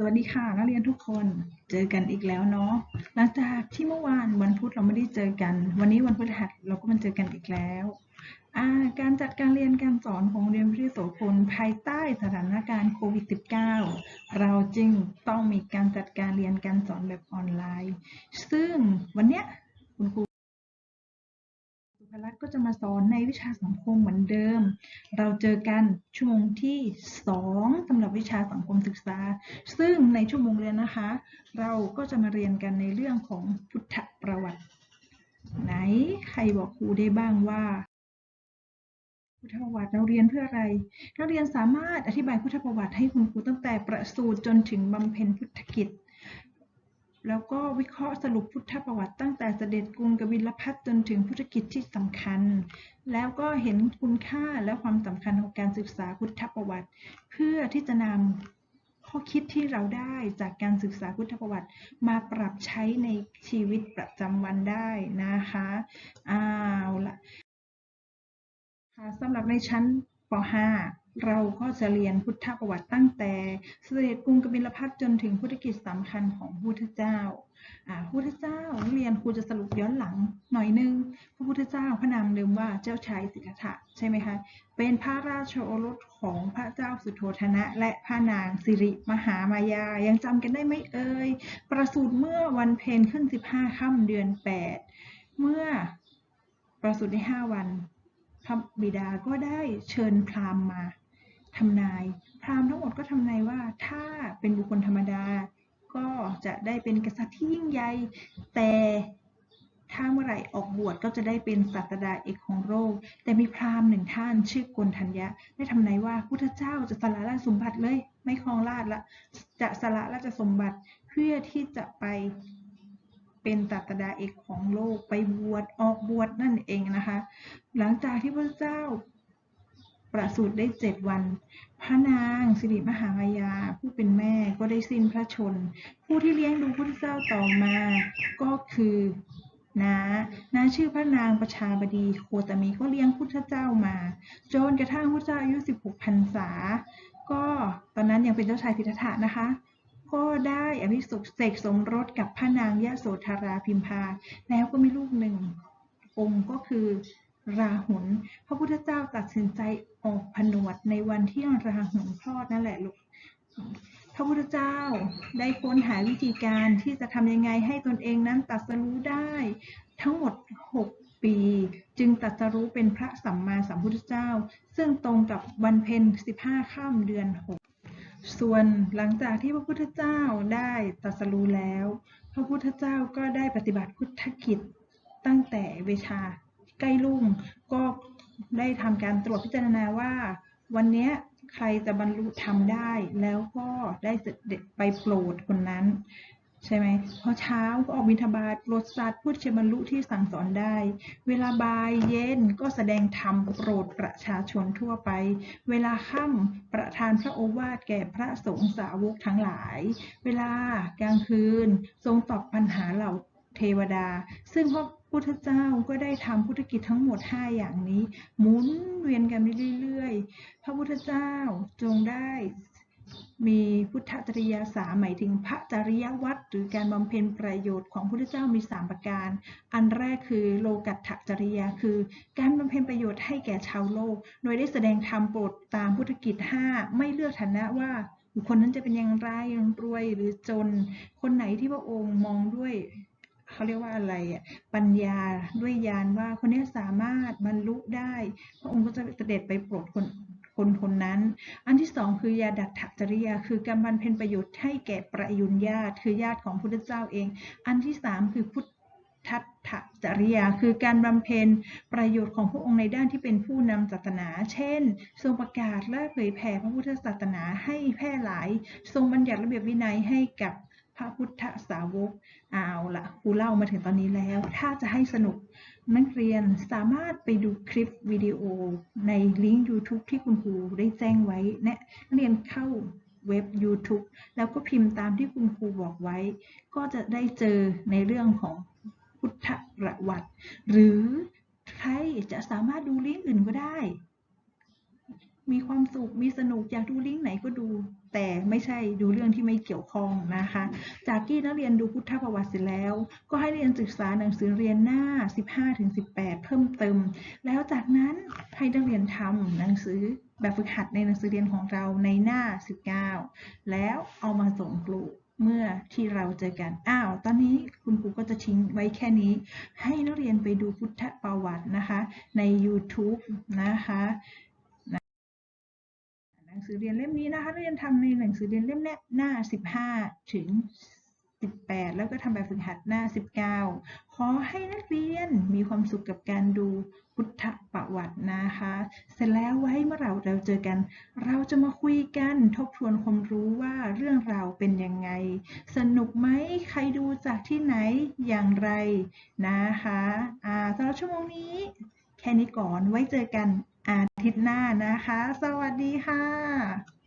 สวัสดีค่ะนักเรียนทุกคนเจอกันอีกแล้วเนาะหลังจากที่เมื่อวานวันพุธเราไม่ได้เจอกัน วันนี้วันพฤหัสเราก็มาเจอกันอีกแล้วาการจัดการเรียนการสอนของเรียนวิทยาโสพลภายใต้สถานการณ์โควิด -19 เราจึงต้องมีการจัดการเรียนการสอนแบบออนไลน์ ซึ่งวันเนี้ยคุณครู สุภลักษ์ก็จะมาสอนในวิชาสังคมเหมือนเดิม เราเจอกันชั่วโมงที่ 2สำหรับวิชาสังคมศึกษา ซึ่งในชั่วโมงเรียนนะคะ เราก็จะมาเรียนกันในเรื่องของพุทธประวัติ ไหนใครบอกครูได้บ้างว่า พุทธประวัติเราเรียนเพื่ออะไร นักเรียนสามารถอธิบายพุทธประวัติให้คุณครูตั้งแต่ประสูติจนถึงบำเพ็ญพุทธกิจ แล้วก็วิเคราะห์สรุปพุทธประวัติตั้งแต่เสด็จกรุงกบิลพัทจนถึงพุทธกิจที่สำคัญ แล้วก็เห็นคุณค่าและความสำคัญของการศึกษาพุทธประวัติ เพื่อที่จะนำข้อคิดที่เราได้จากการศึกษาพุทธประวัติ มาปรับใช้ในชีวิตประจำวันได้นะคะเอาละค่ะสำหรับในชั้นป .5 เราก็จะเรียนพุทธประวัติตั้งแต่เสด็จกรุงกบิลพัทจนถึงพุทธกิจสำคัญของพุทธเจ้าพระพุทธเจ้าเรียนครูจะสรุปย้อนหลังหน่อยนึง พระพุทธเจ้าพระนามเดิมว่าเจ้าชายสิทธัตถะใช่ไหมคะ เป็นพระราชโอรสของพระเจ้าสุโธทนะ และพระนางสิริมหามายา ยังจำกันได้ไหมเอ่ย ประสูติเมื่อวันเพ็ญขึ้น 15ค่ำเดือน 8 เมื่อประสูติได้5วันพระบิดาก็ได้เชิญพราหมณ์มา ทำนาย พราหมณ์ทั้งหมดก็ทำนายว่าถ้าเป็นบุคคลธรรมดา ก็จะได้เป็นกษัตริย์ที่ยิ่งใหญ่แต่ถ้าเมื่อไหร่ออกบวชก็จะได้เป็นศาสดาเอกของโลกแต่มีพราหมณ์หนึ่งท่านชื่อกนทัญญะ ได้ทำนายว่าพุทธเจ้าจะสละราชสมบัติเลย ไม่ครองราชละจะสละราชสมบัติเพื่อที่จะไปเป็นศาสดาเอกของโลกไปบวชออกบวชนั่นเองนะคะ หลังจากที่พระเจ้า ประสูติได้เจ็ดวัน พระนางสิริมหามายาผู้เป็นแม่ก็ได้สิ้นพระชน ผู้ที่เลี้ยงดูพระเจ้าต่อมาก็คือนานาชื่อพระนางประชาบดีโคตมีก็เลี้ยงพุทธเจ้ามา จนกระทั่งพระเจ้าอายุ 16พรรษา ก็ตอนนั้นยังเป็นเจ้าชายสิทธัตถะนะคะ ก็ได้อภิสุขเสกสมรสกับพระนางยะโสธาราพิมพา แล้วก็มีลูกหนึ่งองค์ก็คือ ราหุลพระพุทธเจ้าตัดสินใจออกผนวดในวันที่ราหุลคลอดนั่นแหละลูกพระพุทธเจ้าได้ค้นหาวิธีการที่จะทำยังไงให้ตนเองนั้นตรัสรู้ได้ ทั้งหมด 6 ปี จึงตรัสรู้เป็นพระสัมมาสัมพุทธเจ้า ซึ่งตรงกับวันเพ็ญ15ค่ำเดือน 6 ส่วนหลังจากที่พระพุทธเจ้าได้ตรัสรู้แล้ว พระพุทธเจ้าก็ได้ปฏิบัติพุทธกิจตั้งแต่เวชา ใกล้รุ่ง ก็ได้ทำการตรวจพิจารณาว่า วันนี้ใครจะบรรลุธรรมได้ แล้วก็ได้ไปโปรดคนนั้น ใช่ไหมพอเช้าก็ออกบิณฑบาตโปรดสัตว์ผู้จะบรรลุที่สั่งสอนได้ เวลาบ่ายเย็นก็แสดงธรรมโปรดประชาชนทั่วไป เวลาค่ำประทานพระโอวาทแก่พระสงฆ์สาวกทั้งหลาย เวลากลางคืนทรงตอบปัญหาเหล่าเทวดา ซึ่งพระ พุทธเจ้าก็ได้ทำพุทธกิจทั้งหมด 5 อย่างนี้ หมุนเวียนกันไปเรื่อยๆ พระพุทธเจ้าจงได้มีพุทธจริยาสามหมายถึงพระจริยวัตรหรือการบำเพ็ญประโยชน์ของพุทธเจ้ามี 3 ประการ อันแรกคือโลกัตถจริยาคือ การบำเพ็ญประโยชน์ให้แก่ชาวโลก โดยได้แสดงธรรมโปรดตามพุทธกิจ 5 ไม่เลือกฐานะว่าบุคคลนั้นจะเป็นอย่างไรรวยหรือจน คนไหนที่พระองค์มองด้วย เขาเรียกว่าอะไรอะปัญญาด้วยญาณว่าคนนี้สามารถบรรลุได้ พระองค์ก็จะเสด็จไปโปรดคนคนคนนั้น อันที่สองคือยาดัตถจริยา คือการบรรเพ็ญประโยชน์ให้แก่ประยุญญาติ คือญาติของพุทธเจ้าเอง อันที่สามคือพุทธัตถจริยา คือการบำเพ็ญประโยชน์ของพระองค์ในด้านที่เป็นผู้นำศาสนา เช่น ทรงประกาศและเผยแผ่พระพุทธศาสนาให้แพร่หลาย ทรงบัญญัติระเบียบวินัยให้กับ พระพุทธสาวกเอาละครูเล่ามาถึงตอนนี้แล้ว ถ้าจะให้สนุกนักเรียนสามารถไปดูคลิปวิดีโอในลิงก์ YouTube ที่คุณครูได้แจ้งไว้นะนักเรียนเข้าเว็บ YouTube แล้วก็พิมพ์ตามที่คุณครูบอกไว้ ก็จะได้เจอในเรื่องของพุทธประวัติ หรือใครจะสามารถดูลิงก์อื่นก็ได้ มีความสุข มีสนุก อยากดูลิงก์ไหนก็ดู แต่ไม่ใช่ดูเรื่องที่ไม่เกี่ยวข้องนะคะ จากที่นักเรียนดูพุทธประวัติเสร็จแล้ว ก็ให้เรียนศึกษาหนังสือเรียนหน้า 15-18 เพิ่มเติม แล้วจากนั้นให้นักเรียนทำหนังสือแบบฝึกหัดในหนังสือเรียนของเราในหน้า 19 แล้วเอามาส่งครูเมื่อที่เราเจอกัน อ้าว ตอนนี้คุณครูก็จะทิ้งไว้แค่นี้ ให้นักเรียนไปดูพุทธประวัตินะคะ ใน YouTube นะคะ สือเรียนเล่มนี้นะคะเรียนทำในหนังสือเรียนเล่มแรกหน้า 15 ถึง 18 แล้วก็ทำแบบฝึกหัดหน้า 19 ขอให้นักเรียนมีความสุขกับการดูพุทธประวัตินะคะ เสร็จแล้วไว้เมื่อเราเราเจอกัน เราจะมาคุยกันทบทวนความรู้ว่าเรื่องราวเป็นยังไง สนุกไหมใครดูจากที่ไหนอย่างไรนะคะอ่าสำหรับชั่วโมงนี้ แค่นี้ก่อนไว้เจอกัน อาทิตย์หน้านะคะ สวัสดีค่ะ